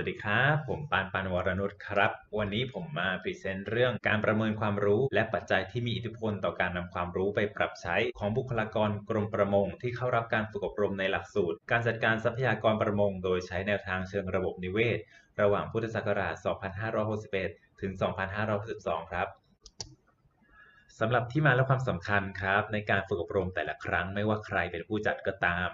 วัสดีครับ ผมปานปานวรนุชครับ วันนี้ผมมาพรีเซนต์เรื่องการประเมินความรู้ และปัจจัยที่มีอิทธิพลต่อการนำความรู้ไปปรับใช้ของบุคลากรกรมประมง ที่เข้ารับการฝึกอบรมในหลักสูตร การจัดการทรัพยากรประมง โดยใช้แนวทางเชิงระบบนิเวศ ระหว่างพุทธศักราช 2561 ถึง 2562 ครับสำหรับที่มาและความสำคัญครับ ในการฝึกอบรมแต่ละครั้งไม่ว่าใครเป็นผู้จัดก็ตาม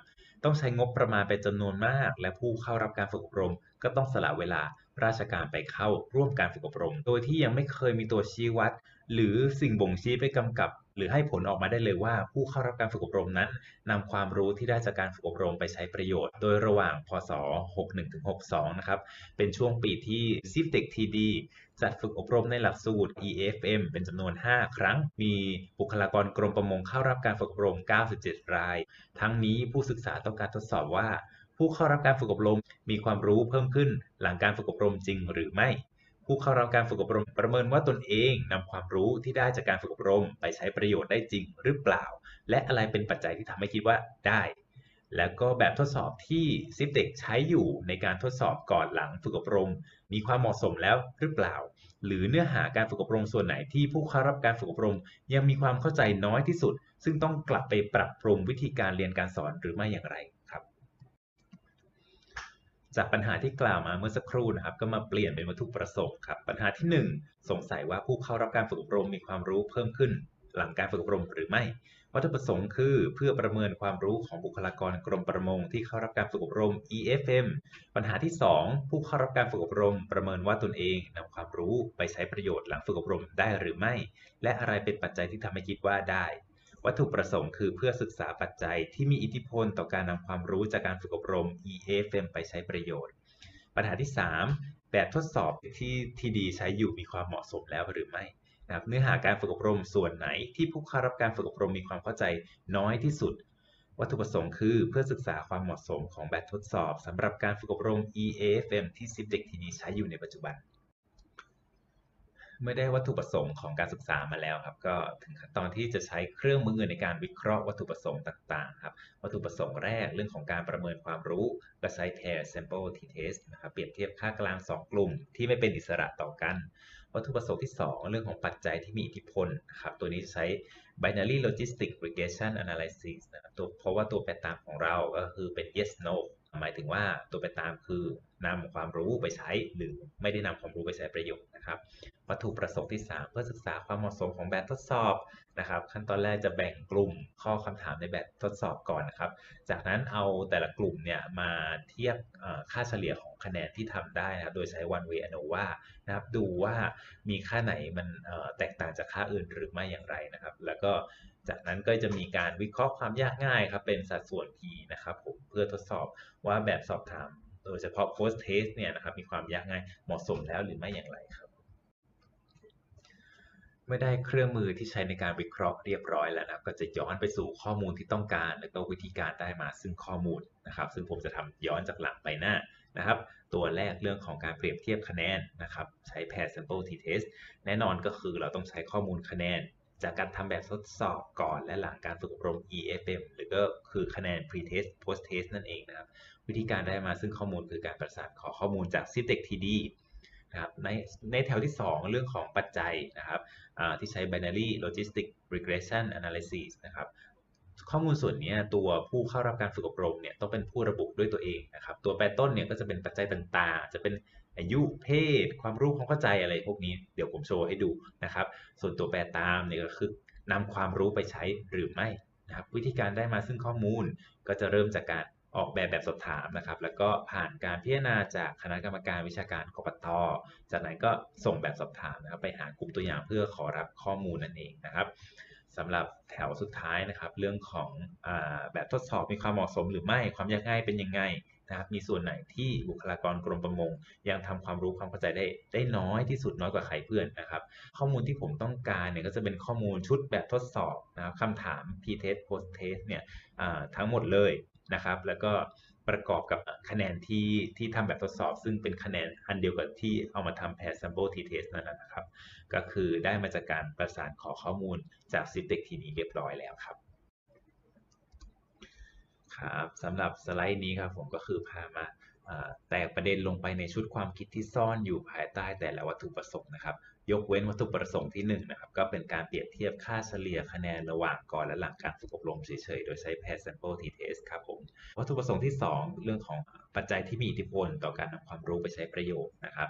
ต้องใช้งบประมาณเป็นจำนวนมาก และผู้เข้ารับการฝึกอบรม ก็ต้องสละเวลาราชการไปเข้าร่วมการฝึกอบรม โดยที่ยังไม่เคยมีตัวชี้วัด หรือสิ่งบ่งชี้ไปกำกับ หรือให้ผลออกมาได้เลยว่า ผู้เข้ารับการฝึกอบรมนั้นนำความรู้ที่ได้จากการฝึกอบรมไปใช้ประโยชน์ โดยระหว่างพศ 61-62 นะครับ เป็นช่วงปีที่ c i v t e c TD จัดฝึกอบรมในหลักสูตร EFM เป็นจำนวน 5 ครั้ง มีบุคลากรกรมประมงเข้ารับการฝึกอบรม 97 ราย ทั้งนี้ผู้ศึกษาต้องการทดสอบว่า ผู้เข้ารับการฝึกอบรมมีความรู้เพิ่มขึ้นหลังการฝึกอบรมจริงหรือไม่ ผู้เข้ารับการฝึกอบรมประเมินว่าตนเองนำความรู้ที่ได้จากการฝึกอบรม ไปใช้ประโยชน์ได้จริงหรือเปล่า และอะไรเป็นปัจจัยที่ทำให้คิดว่าได้แล้วก็แบบทดสอบที่ซิปเด็กใช้อยู่ในการทดสอบก่อนหลังฝึกอบรม มีความเหมาะสมแล้วหรือเปล่า หรือเนื้อหาการฝึกอบรมส่วนไหนที่ผู้เข้ารับการฝึกอบรม ยังมีความเข้าใจน้อยที่สุด ซึ่งต้องกลับไปปรับปรุงวิธีการเรียนการสอนหรือไม่อย่างไรครับ จากปัญหาที่กล่าวมาเมื่อสักครู่นะครับ ก็มาเปลี่ยนเป็นวัตถุประสงค์ครับ ปัญหาที่ 1 สงสัยว่าผู้เข้ารับการฝึกอบรมมีความรู้เพิ่มขึ้น หลังการฝึกอบรมหรือไม่ วัตถุประสงค์คือเพื่อประเมินความรู้ของบุคลากรกรมประมงที่เข้ารับการฝึกอบรม EFM ปัญหาที่ 2 ผู้เข้ารับการฝึกอบรม ประเมินว่าตนเองนำความรู้ไปใช้ประโยชน์หลังฝึกอบรมได้หรือไม่ และอะไรเป็นปัจจัยที่ทำให้คิดว่าได้วัตถุประสงค์คือเพื่อศึกษาปัจจัยที่มีอิทธิพลต่อการนำความรู้จากการฝึกอบรม EFM ไปใช้ประโยชน์ ปัญหาที่ 3 แบบทดสอบที่ที่ดีใช้อยู่มีความเหมาะสมแล้วหรือไม่ นะครับเนื้อหาการฝึกอบรมส่วนไหนที่ผู้เข้ารับการฝึกอบรมมีความเข้าใจน้อยที่สุด วัตถุประสงค์คือเพื่อศึกษาความเหมาะสมของแบบทดสอบสำหรับการฝึกอบรม EAFM ที่10เด็กทีนี้ใช้อยู่ในปัจจุบัน เมื่อได้วัตถุประสงค์ของการศึกษามาแล้วครับ ก็ถึงขั้นตอนที่จะใช้เครื่องมือในการวิเคราะห์วัตถุประสงค์ต่างๆครับ วัตถุประสงค์แรกเรื่องของการประเมินความรู้ก็ใช้ pair sample t-test นะครับเปรียบเทียบค่ากลาง 2 กลุ่มที่ไม่เป็นอิสระต่อกัน วัตถุประสงค์ที่ 2 เรื่องของปัจจัยที่มีอิทธิพลนะครับตัวนี้จะใช้ binary logistic regression analysis นะครับตัวเพราะว่าตัวแปรตามของเราก็คือเป็น yes no หมายถึงว่าตัวแปตามคือนำความรู้ไปใช้หรือไม่ได้นำความรู้ไปใช้ประโยชน์นะครับ วัตถุประสงค์ที่ 3 เพื่อศึกษาความเหมาะสมของแบบทดสอบนะครับ ขั้นตอนแรกจะแบ่งกลุ่มข้อคำถามในแบบทดสอบก่อนนะครับ จากนั้นเอาแต่ละกลุ่มเนี่ยมาเทียบค่าเฉลี่ยของคะแนนที่ทำได้นะครับ โดยใช้ one way ANOVA นะครับ ดูว่ามีค่าไหนมันแตกต่างจากค่าอื่นหรือไม่อย่างไรนะครับ แล้วก็ จากนั้นก็จะมีการวิเคราะห์ความยากง่ายครับเป็นสัดส่วน p นะครับผมเพื่อทดสอบว่าแบบสอบถามโดยเฉพาะ post test เนี่ยนะครับมีความยากง่ายเหมาะสมแล้วหรือไม่อย่างไรครับ เมื่อได้เครื่องมือที่ใช้ในการวิเคราะห์เรียบร้อยแล้วนะก็จะย้อนไปสู่ข้อมูลที่ต้องการ แล้วก็วิธีการได้มาซึ่งข้อมูลนะครับ ซึ่งผมจะทำย้อนจากหลังไปหน้านะครับ ตัวแรกเรื่องของการเปรียบเทียบคะแนนนะครับ ใช้ pair sample t-test แน่นอนก็คือเราต้องใช้ข้อมูลคะแนน จากการทำแบบทดสอบก่อนและหลังการฝึกอบรม EFM หรือก็คือคะแนน pre-test post-test นั่นเองนะครับ วิธีการได้มาซึ่งข้อมูลคือการประสานขอข้อมูลจาก c i t e c TD นะครับในในแถวที่ 2 เรื่องของปัจจัยนะครับที่ใช้ binary logistic regression analysis นะครับข้อมูลส่วนนี้ตัวผู้เข้ารับการฝึกอบรมเนี่ยต้องเป็นผู้ระบุด้วยตัวเองนะครับตัวแปรต้นเนี่ยก็จะเป็นปัจจัยต่างๆ จะเป็น อายุเพศ ความรู้ความเข้าใจอะไรพวกนี้เดี๋ยวผมโชว์ให้ดูนะครับ ส่วนตัวแปรตามเนี่ยก็คือนำความรู้ไปใช้หรือไม่นะครับวิธีการได้มาซึ่งข้อมูลก็จะเริ่มจากการออกแบบแบบสอบถามนะครับ แล้วก็ผ่านการพิจารณาจากคณะกรรมการวิชาการกปตจากนั้นก็ส่งแบบสอบถามนะครับ ไปหากลุ่มตัวอย่างเพื่อขอรับข้อมูลนั่นเองนะครับสำหรับแถวสุดท้ายนะครับ เรื่องของอแบบทดสอบมีความเหมาะสมหรือไม่ความยากง่ายเป็นยังไง นะครับมีส่วนไหนที่บุคลากรกรมประมง ยังทำความรู้ความเข้าใจได้ได้น้อยที่สุดน้อยกว่าใครเพื่อนนะครับข้อมูลที่ผมต้องการเนี่ยก็จะเป็นข้อมูลชุดแบบทดสอบนะครับคำถาม pre-test post-test เนี่ยทั้งหมดเลยนะครับแล้วก็ประกอบกับคะแนนที่ที่ทำแบบทดสอบ ซึ่งเป็นคะแนนอันเดียวกับที่เอามาทำ pair sample t-test นั่นนะครับ ก็คือได้มาจากการประสานขอข้อมูลจาก c i v t e c ทีนี้เรียบร้อยแล้วครับ ครับสำหรับสไลด์นี้ครับผมก็คือพามาแตกประเด็นลงไปในชุดความคิดที่ซ่อนอยู่ภายใต้แต่ละวัตถุประสงค์นะครับ ยกเว้นวัตถุประสงค์ที่1นะครับก็เป็นการเปรียบเทียบค่าเฉลี่ยคะแนนระหว่างก่อนและหลังการฝึกอบรมเฉยๆ โดยใช้ pair sample t-test ครับผมวัตถุประสงค์ที่ 2 เรื่องของปัจจัยที่มีอิทธิพลต่อการนำความรู้ไปใช้ประโยชน์นะครับ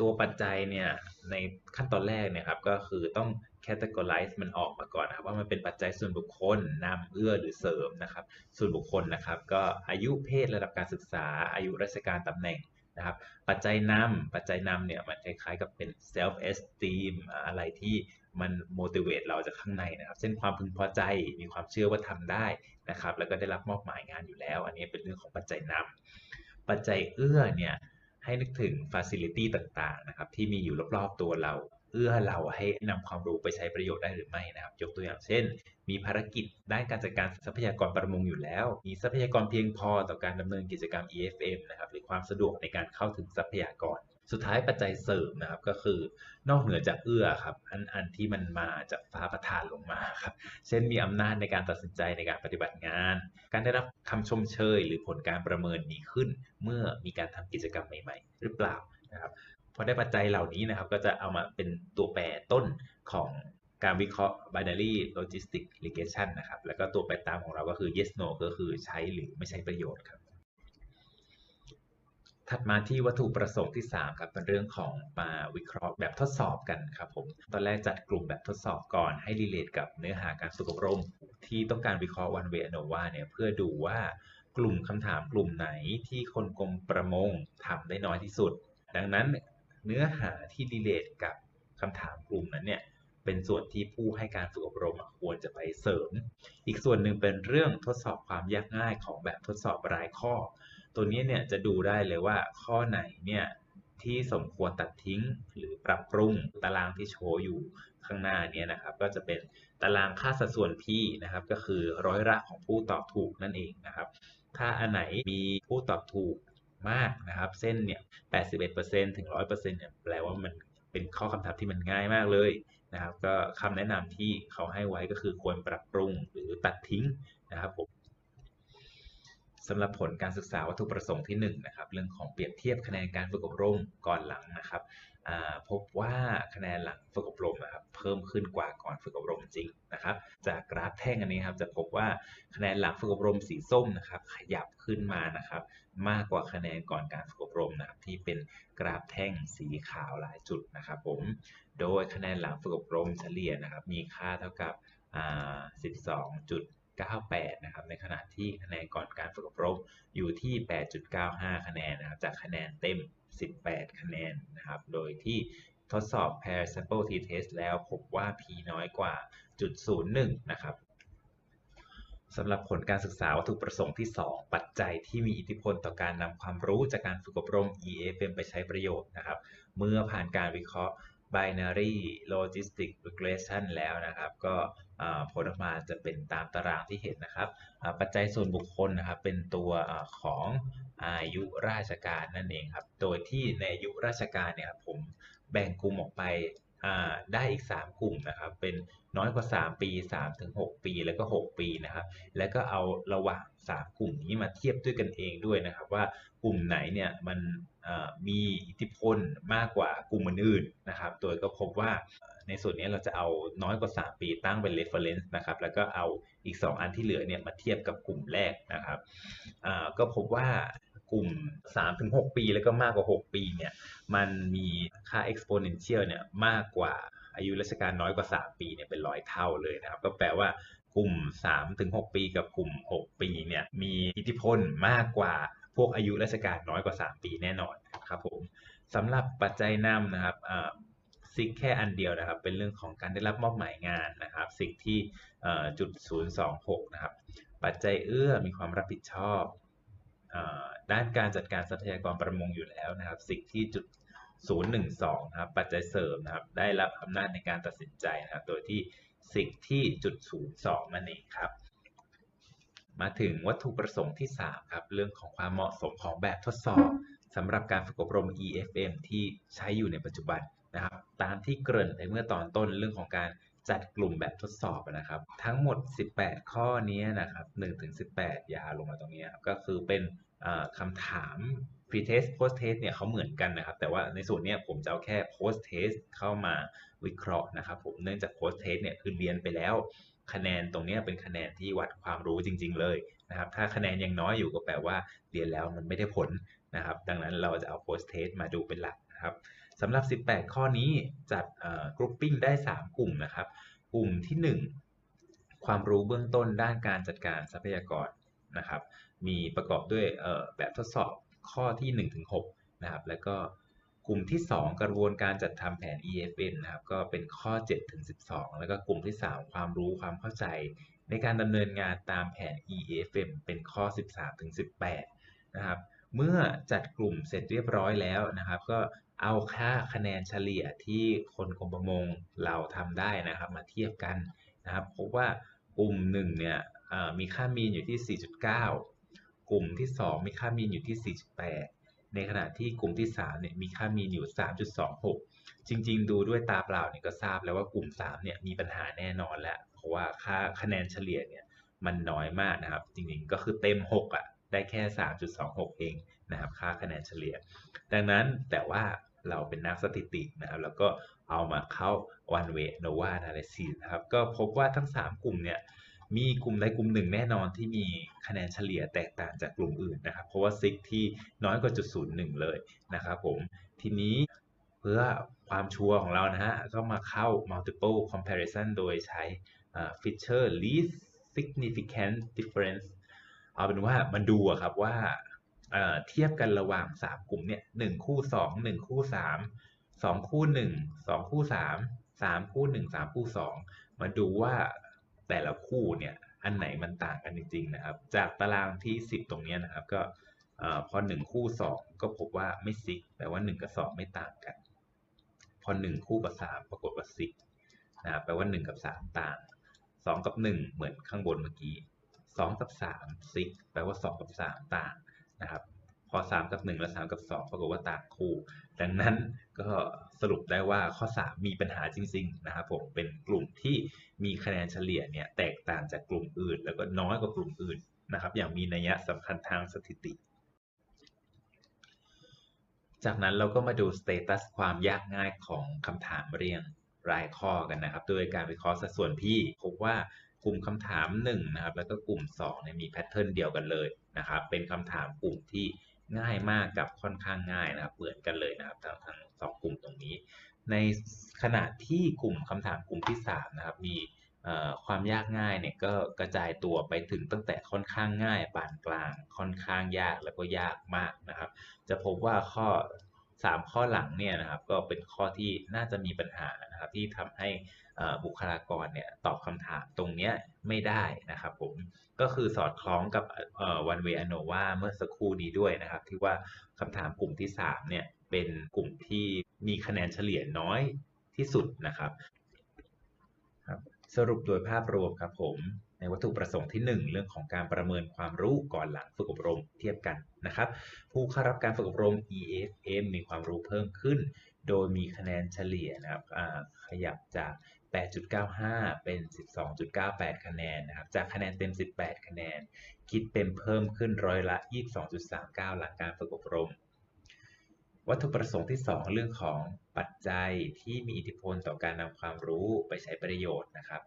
ตัวปัจจัยเนี่ยในขั้นตอนแรกเนี่ยครับก็คือต้อง categorize มันออกมาก่อนนะครับว่ามันเป็นปัจจัยส่วนบุคคลนำเอื้อหรือเสริมนะครับ ส่วนบุคคลนะครับ ก็อายุเพศระดับการศึกษา อายุราชการตำแหน่งนะครับ ปัจจัยนำปัจจัยนำเนี่ยมันคล้ายๆกับเป็น self esteem อะไรที่มัน motivate เราจากข้างในนะครับ เช่นความพึงพอใจมีความเชื่อว่าทำได้นะครับ แล้วก็ได้รับมอบหมายงานอยู่แล้ว อันนี้เป็นเรื่องของปัจจัยนำปัจจัยเอื้อเนี่ยให้นึกถึง facility ต่างๆนะครับที่มีอยู่รอบๆตัวเรา เอื้อเราให้นำความรู้ไปใช้ประโยชน์ได้หรือไม่นะครับ ยกตัวอย่างเช่น มีภารกิจด้านการจัดการทรัพยากรประมงอยู่แล้ว มีทรัพยากรเพียงพอต่อการดำเนินกิจกรรม EFM นะครับหรือความสะดวกในการเข้าถึงทรัพยากร สุดท้ายปัจจัยเสริมนะครับก็คือนอกเหนือจากเอื้อครับอันอันที่มันมาจากฟ้าประทานลงมาครับเช่นมีอำนาจในการตัดสินใจในการปฏิบัติงาน การได้รับคำชมเชย หรือผลการประเมินดีขึ้น เมื่อมีการทำกิจกรรมใหม่ ๆ หรือเปล่านะครับ อได้ปัจจัยเหล่านี้นะครับ ก็จะเอามาเป็นตัวแปรต้นของการวิเคราะห์ binary logistic regression นะครับ แล้วก็ตัวแปรตามของเราก็คือ yes no ก็คือใช้หรือไม่ใช้ประโยชน์ครับ ถัดมาที่วัตถุประสงค์ที่ 3 ครับเป็นเรื่องของมาวิเคราะห์แบบทดสอบกันครับผม ตอนแรกจัดกลุ่มแบบทดสอบก่อนให้รีเลทกับเนื้อหาการฝึกอบรม ที่ต้องการวิเคราะห์ one way ANOVA เนี่ยเพื่อดูว่ากลุ่มคำถามกลุ่มไหนที่คนกรมประมงทำได้น้อยที่สุด ดังนั้น เนื้อหาที่รีเลทกับคำถามกลุ่มนั้นเนี่ยเป็นส่วนที่ผู้ให้การฝึกอบรมควรจะไปเสริม อีกส่วนหนึ่งเป็นเรื่องทดสอบความยากง่ายของแบบทดสอบรายข้อ ตัวนี้เนี่ยจะดูได้เลยว่าข้อไหนเนี่ยที่สมควรตัดทิ้งหรือปรับปรุงตารางที่โชว์อยู่ข้างหน้านี้นะครับ ก็จะเป็นตารางค่าสัดส่วน P นะครับ ก็คือร้อยละของผู้ตอบถูกนั่นเองนะครับ ถ้าอันไหนมีผู้ตอบถูก มากนะครับ เส้นเนี่ย81%ถึง 100%เนี่ยแปลว่ามันเป็นข้อคำถามที่มันง่ายมากเลยนะครับ ก็คำแนะนำที่เขาให้ไว้ก็คือควรปรับปรุงหรือตัดทิ้งนะครับผม สำหรับผลการศึกษาวัตถุประสงค์ที่1นนะครับเรื่องของเปรียบเทียบคะแนนการฝึกอบรมก่อนหลังนะครับพบว่าคะแนนหลังฝึกอบรมนะครับเพิ่มขึ้นกว่าก่อนฝึกอบรมจริงนะครับ จากกราฟแท่งอันนี้ครับจะพบว่าคะแนนหลังฝึกอบรมสีส้มนะครับขยับขึ้นมานะครับมากกว่าคะแนนก่อนการฝึกอบรมนะครับที่เป็นกราฟแท่งสีขาวหลายจุดนะครับผมโดยคะแนนหลังฝึกอบรมเฉลี่ยนะครับมีค่าเท่ากับ 12จุด 98 นะครับ ในขณะที่คะแนนก่อนการฝึกอบรมอยู่ที่ 8.95 คะแนนนะครับ จากคะแนนเต็ม 18 คะแนนนะครับ โดยที่ทดสอบ pair sample t-test แล้วพบว่า p น้อยกว่าจุด01 นะครับสำหรับผลการศึกษาวัตถุประสงค์ที่ 2 ปัจจัยที่มีอิทธิพลต่อการนำความรู้จากการฝึกอบรม EAFM ไปใช้ประโยชน์นะครับ เมื่อผ่านการวิเคราะห์ binary logistic regression แล้วนะครับ ก็ผลออกมาจะเป็นตามตารางที่เห็นนะครับ ปัจจัยส่วนบุคคลนะครับ เป็นตัวของอายุราชการนั่นเองครับ โดยที่ในอายุราชการเนี่ยผมแบ่งกลุ่มออกไปได้อีก 3 กลุ่มนะครับ เป็นน้อยกว่า 3 ปี3ถึง6ปี แล้วก็ 6 ปีนะครับ แล้วก็เอาระหว่าง 3 กลุ่มนี้มาเทียบด้วยกันเองด้วยนะครับ ว่า กลุ่มไหนเนี่ยมันมีอิทธิพลมากกว่ากลุ่มอื่นๆนะครับ โดยก็พบว่าในส่วนนี้เราจะเอาน้อยกว่า 3 ปีตั้งเป็น reference นะครับ แล้วก็เอาอีก 2 อันที่เหลือเนี่ยมาเทียบกับกลุ่มแรกนะครับ ก็พบว่ากลุ่ม 3-6 ปีแล้วก็มากกว่า 6 ปีเนี่ย มันมีค่า exponential เนี่ยมากกว่าอายุราชการน้อยกว่า 3 ปีเนี่ยเป็นร้อยเท่าเลยนะครับ ก็แปลว่ากลุ่ม 3-6 ปีกับกลุ่ม 6 ปีเนี่ยมีอิทธิพลมากกว่า วกอายุราชการน้อยกว่า 3 ปีแน่นอนครับผมสำหรับปัจจัยนำนะครับซิกแค่อันเดียวนะครับ เป็นเรื่องของการได้รับมอบหมายงานนะครับ สิ่งที่จุด026นะครับ ปัจจัยเอื้อมีความรับผิดชอบด้านการจัดการทรัพยากรประมงอยู่แล้วนะครับ สิ่งที่จุด012นะครับ ปัจจัยเสริมนะครับ ได้รับอำนาจในการตัดสินใจนะครับ โดยที่สิ่งที่จุด02นั่นเองครับ มาถึงวัตถุประสงค์ที่ 3 ครับ เรื่องของความเหมาะสมของแบบทดสอบสำหรับการฝึกอบรม EFM ที่ใช้อยู่ในปัจจุบันนะครับ ตามที่เกริ่นไปเมื่อตอนต้นเรื่องของการจัดกลุ่มแบบทดสอบนะครับ ทั้งหมด 18 ข้อนี้นะครับ1ถึง18 ยาลงมาตรงนี้ก็คือเป็นคำถาม pre-test post test เนี่ยเขาเหมือนกันนะครับ แต่ว่าในส่วนเนี้ยผมจะเอาแค่ post test เข้ามาวิเคราะห์นะครับผมเนื่องจาก post test เนี่ยคือเรียนไปแล้ว คะแนนตรงนี้เป็นคะแนนที่วัดความรู้จริง ๆ เลยนะครับ ถ้าคะแนนยังน้อยอยู่ก็แปลว่าเรียนแล้วมันไม่ได้ผลนะครับ ดังนั้นเราจะเอา post test มาดูเป็นหลักนะครับสำหรับ 18 ข้อนี้จัด grouping ได้ 3 กลุ่มนะครับ กลุ่มที่ 1 ความรู้เบื้องต้นด้านการจัดการทรัพยากรนะครับ มีประกอบด้วยแบบทดสอบข้อที่ 1-6นะครับ แล้วก็ ลุ่มที่ 2 กระบวนการจัดทำแผน EFN นะครับก็เป็นข้อ 7-12 แล้วก็กลุ่มที่ 3 ความรู้ความเข้าใจ ในการดำเนินงานตามแผน EFM เป็นข้อ 13-18 นะครับเมื่อจัดกลุ่มเสร็จเรียบร้อยแล้วนะครับ ก็เอาค่าคะแนนเฉลี่ยที่คนกรมประมงเราทำได้นะครับ มาเทียบกันนะครับพบว่ากลุ่ม1เนี่ยมีค่ามีนอยู่ที่ 4.9 กลุ่มที่ 2 มีค่ามีนอยู่ที่ 4.8 ในขณะที่กลุ่มที่3เนี่ยมีค่ามีนอยู่ 3.26 จริง ๆ ดูด้วยตาเปล่าเนี่ยก็ทราบแล้วว่ากลุ่ม3เนี่ยมีปัญหาแน่นอนแหล้วเพราะว่าค่าคะแนนเฉลี่ยเนี่ยมันน้อยมากนะครับ จริงๆก็คือเต็ม 6อะได้แค่ 3.26 เองนะครับค่าคะแนนเฉลี่ย ดังนั้นแต่ว่าเราเป็นนักสถิตินะครับแล้วก็เอามาเข้า one way nova analysis นะครับก็พบว่าทั้ง 3 กลุ่มเนี่ย มีกลุ่มใดกลุ่มหนึ่งแน่นอนที่มีคะแนนเฉลี่ยแตกต่างจากกลุ่มอื่นนะครับ เพราะว่าซิกที่น้อยกว่าจุดศูนย์หนึ่งเลยนะครับผมทีนี้เพื่อความชัวร์ของเรานะฮะก็มาเข้า multiple comparison โดยใช้ feature least significant difference เอาเป็นว่ามันดูครับว่าเทียบกันระหว่าง 3 กลุ่มเนี่ยหคู่ 2 1 คู่ 3 2 คู่ 1 2 คู่ 3 3 คู่ 1 3 คู่ 2 มาดูว่า แต่ละคู่เนี่ยอันไหนมันต่างกันจริงๆนะครับ จากตารางที่ 10 ตรงนี้นะครับ ก็พอ 1 คู่ 2 ก็พบว่าไม่ซิกแปลว่า 1 กับ 2 ไม่ต่างกัน พอ 1 คู่กับ 3 ปรากฏว่าซิกนะแปลว่า 1 กับ 3 ต่าง 2 กับ 1 เหมือนข้างบนเมื่อกี้ 2 กับ3ซิกแปลว่า 2 กับ 3 ต่าง 3 กับ 1 และ 3 กับ 2 ปรากฏว่าต่างคู่ ดังนั้นก็สรุปได้ว่าข้อ 3 มีปัญหาจริงๆนะครับผมเป็นกลุ่มที่มีคะแนนเฉลี่ยเนี่ยแตกต่างจากกลุ่มอื่น แล้วก็น้อยกว่ากลุ่มอื่นนะครับอย่างมีนัยสำคัญทางสถิติ จากนั้นเราก็มาดูสเตตัสความยากง่ายของคำถามเรียงรายข้อกันนะครับ โดยการวิเคราะห์สัดส่วนพี่พบว่ากลุ่มคำถาม1นะครับแล้วก็กลุ่ม2เนี่ยมีแพทเทิร์นเดียวกันเลยนะครับเป็นคำถามกลุ่มที่ ง่ายมากกับค่อนข้างง่ายนะครับเหมือนกันเลยนะครับทั้งทั้งสองกลุ่มตรงนี้ ในขณะที่กลุ่มคำถามกลุ่มที่3นะครับมีความยากง่ายเนี่ยก็กระจายตัวไปถึงตั้งแต่ค่อนข้างง่ายปานกลางค่อนข้างยากแล้วก็ยากมากนะครับ จะพบว่าข้อ 3 ข้อหลังเนี่ยนะครับก็เป็นข้อที่น่าจะมีปัญหานะครับที่ทำให้ บุคลากรเนี่ยตอบคำถามตรงนี้ไม่ได้นะครับผมก็คือสอดคล้องกับวันเวอโนวาเมื่อสักครู่นี้ด้วยนะครับ ที่ว่าคำถามกลุ่มที่3เนี่ยเป็นกลุ่มที่มีคะแนนเฉลี่ยน้อยที่สุดนะครับครับสรุปโดยภาพรวมครับผมในวัตถุประสงค์ที่ 1 เรื่องของการประเมินความรู้ก่อนหลังฝึกอบรมเทียบกันนะครับ ผู้เข้ารับการฝึกอบรม EFM มีความรู้เพิ่มขึ้น โดยมีคะแนนเฉลี่ยนะครับขยับจาก 8.95 เป็น 12.98 คะแนนนะครับ จากคะแนนเต็ม 18 คะแนน คิดเป็นเพิ่มขึ้นร้อยละ 22.39 หลังการฝึกอบรม วัตถุประสงค์ที่ 2 เรื่องของปัจจัยที่มีอิทธิพลต่อการนำความรู้ไปใช้ประโยชน์นะครับ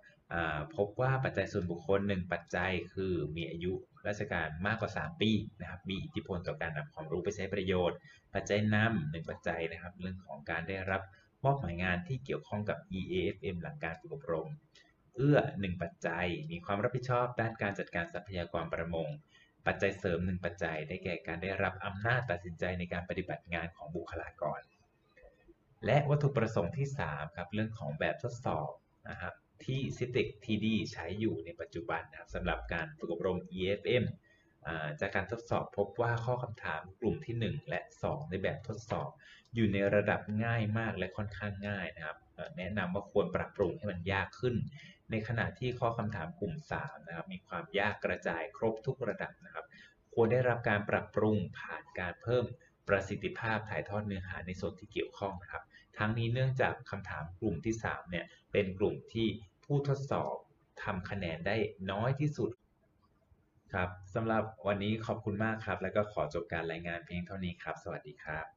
พบว่าปัจจัยส่วนบุคคล1ปัจจัยคือมีอายุราชการมากกว่า 3 ปีนะครับ มีอิทธิพลต่อการนำความรู้ไปใช้ประโยชน์ ปัจจัยนำหนึ่งปัจจัยนะครับ เรื่องของการได้รับ มอบหมายงานที่เกี่ยวข้องกับ EAFM หลังการฝึกอบรม เอื้อ 1 ปัจจัย มีความรับผิดชอบด้านการจัดการทรัพยากรประมง ปัจจัยเสริม 1 ปัจจัย ได้แก่การได้รับอำนาจตัดสินใจในการปฏิบัติงานของบุคลากร และวัตถุประสงค์ที่ 3 ครับ เรื่องของแบบทดสอบนะครับที่ CITEC TD ใช้อยู่ในปัจจุบันนะครับสำหรับการฝึกอบรม EFM จากการทดสอบพบว่าข้อคำถามกลุ่มที่ 1 และ 2 ในแบบทดสอบ อยู่ในระดับง่ายมากและค่อนข้างง่ายนะครับ แนะนำว่าควรปรับปรุงให้มันยากขึ้น ในขณะที่ข้อคำถามกลุ่ม 3 นะครับ มีความยากกระจายครบทุกระดับนะครับ ควรได้รับการปรับปรุงผ่านการเพิ่มประสิทธิภาพถ่ายทอดเนื้อหาในส่วนที่เกี่ยวข้องนะครับ ทั้งนี้เนื่องจากคำถามกลุ่มที่ 3 เนี่ย เป็นกลุ่มที่ผู้ทดสอบทำคะแนนได้น้อยที่สุดครับสำหรับวันนี้ขอบคุณมากครับ แล้วก็ขอจบการรายงานเพียงเท่านี้ครับ สวัสดีครับ